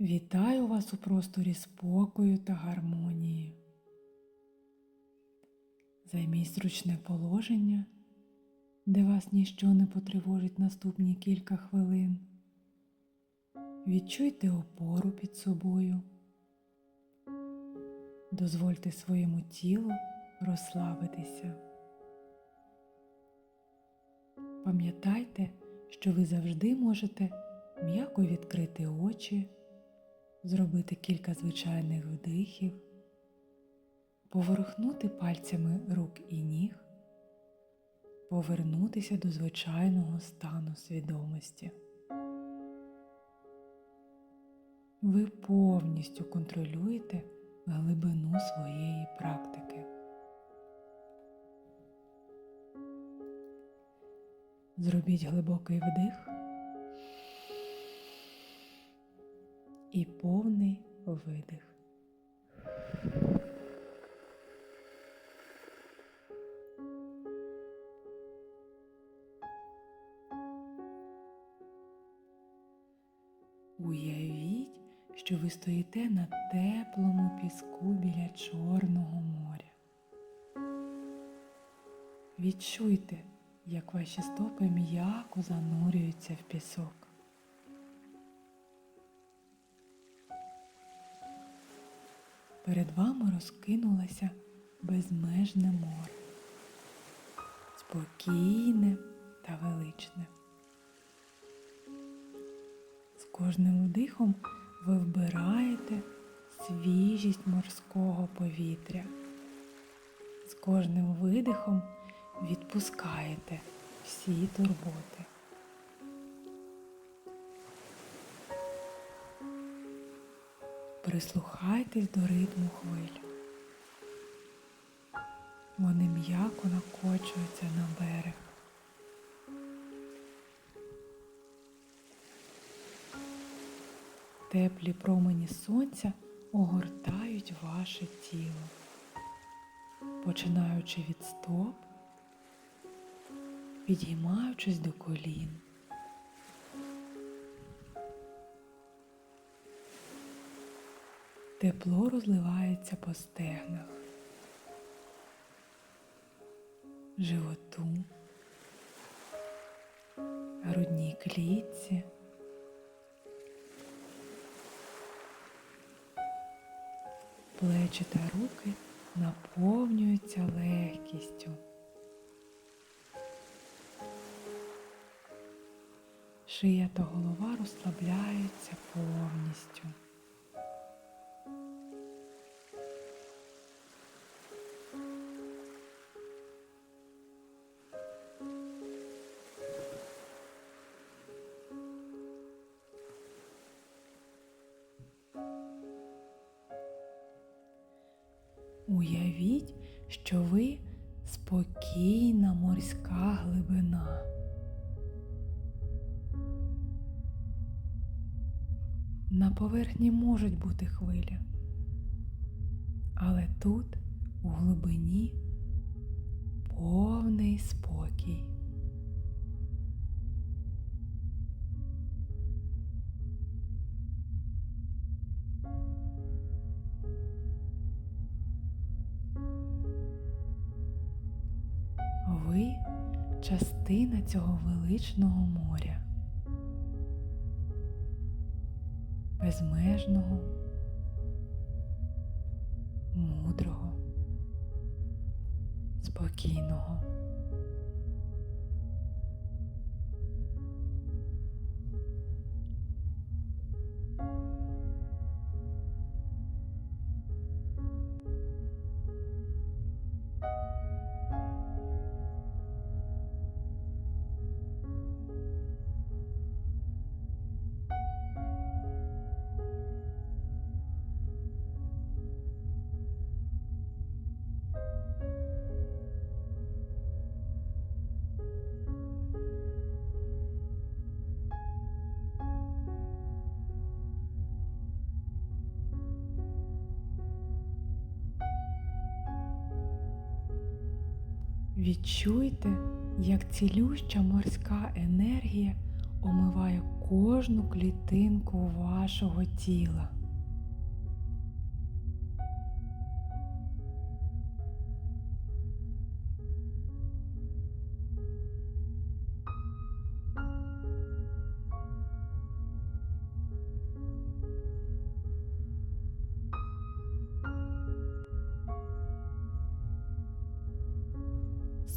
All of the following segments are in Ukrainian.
Вітаю вас у просторі спокою та гармонії. Займіть зручне положення, де вас ніщо не потривожить наступні кілька хвилин. Відчуйте опору під собою. Дозвольте своєму тілу розслабитися. Пам'ятайте, що ви завжди можете м'яко відкрити очі, зробити кілька звичайних вдихів, поворухнути пальцями рук і ніг, повернутися до звичайного стану свідомості. Ви повністю контролюєте глибину своєї практики. Зробіть глибокий вдих і повний видих. Уявіть, що ви стоїте на теплому піску біля Чорного моря. Відчуйте, як ваші стопи м'яко занурюються в пісок. Перед вами розкинулося безмежне море, спокійне та величне. З кожним вдихом ви вбираєте свіжість морського повітря. З кожним видихом відпускаєте всі турботи. Прислухайтесь до ритму хвиль. Вони м'яко накочуються на берег. Теплі промені сонця огортають ваше тіло, починаючи від стоп, підіймаючись до колін. Тепло розливається по стегнах, животу, грудній клітці. Плечі та руки наповнюються легкістю. Шия та голова розслабляються повністю. Уявіть, що ви спокійна морська глибина. На поверхні можуть бути хвилі, але тут, у глибині, повний спокій. Частина цього величного моря, безмежного, мудрого, спокійного. Відчуйте, як цілюща морська енергія омиває кожну клітинку вашого тіла.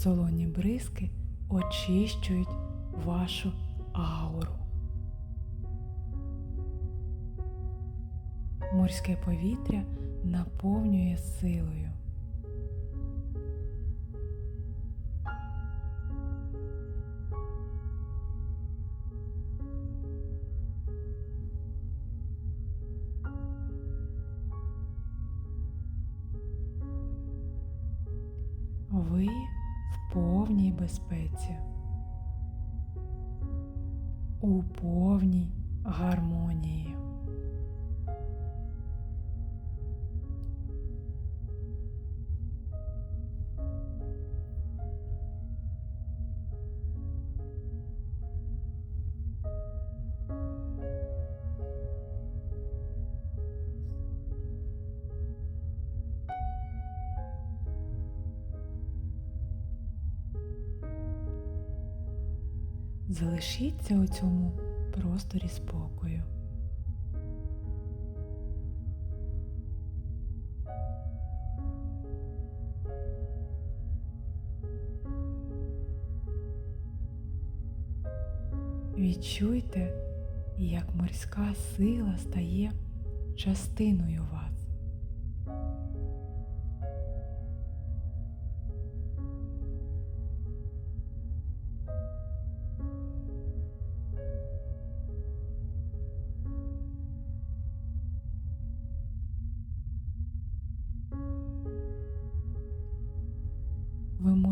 Солоні бризки очищують вашу ауру. Морське повітря наповнює силою. Ви повній безпеці, у повній гармонії. Залишіться у цьому просторі спокою. Відчуйте, як морська сила стає частиною вас.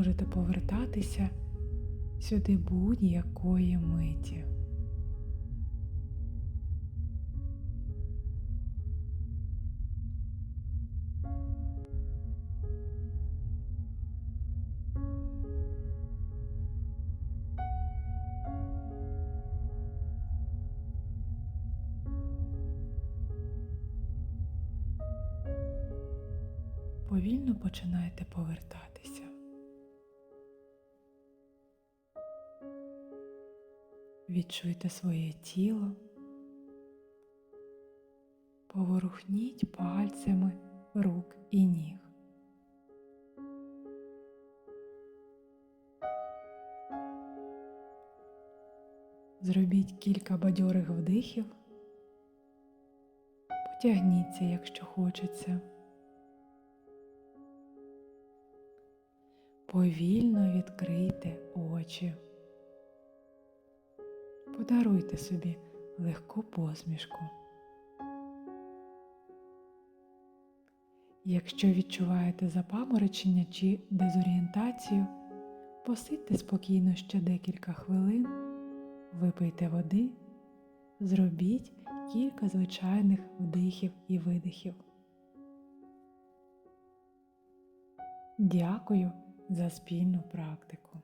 Можете повертатися сюди будь-якої миті. Повільно починаєте повертатися. Відчуйте своє тіло, поворухніть пальцями рук і ніг. Зробіть кілька бадьорих вдихів, потягніться, якщо хочеться. Повільно відкрийте очі. Подаруйте собі легку посмішку. Якщо відчуваєте запаморочення чи дезорієнтацію, посидьте спокійно ще декілька хвилин, випийте води, зробіть кілька звичайних вдихів і видихів. Дякую за спільну практику.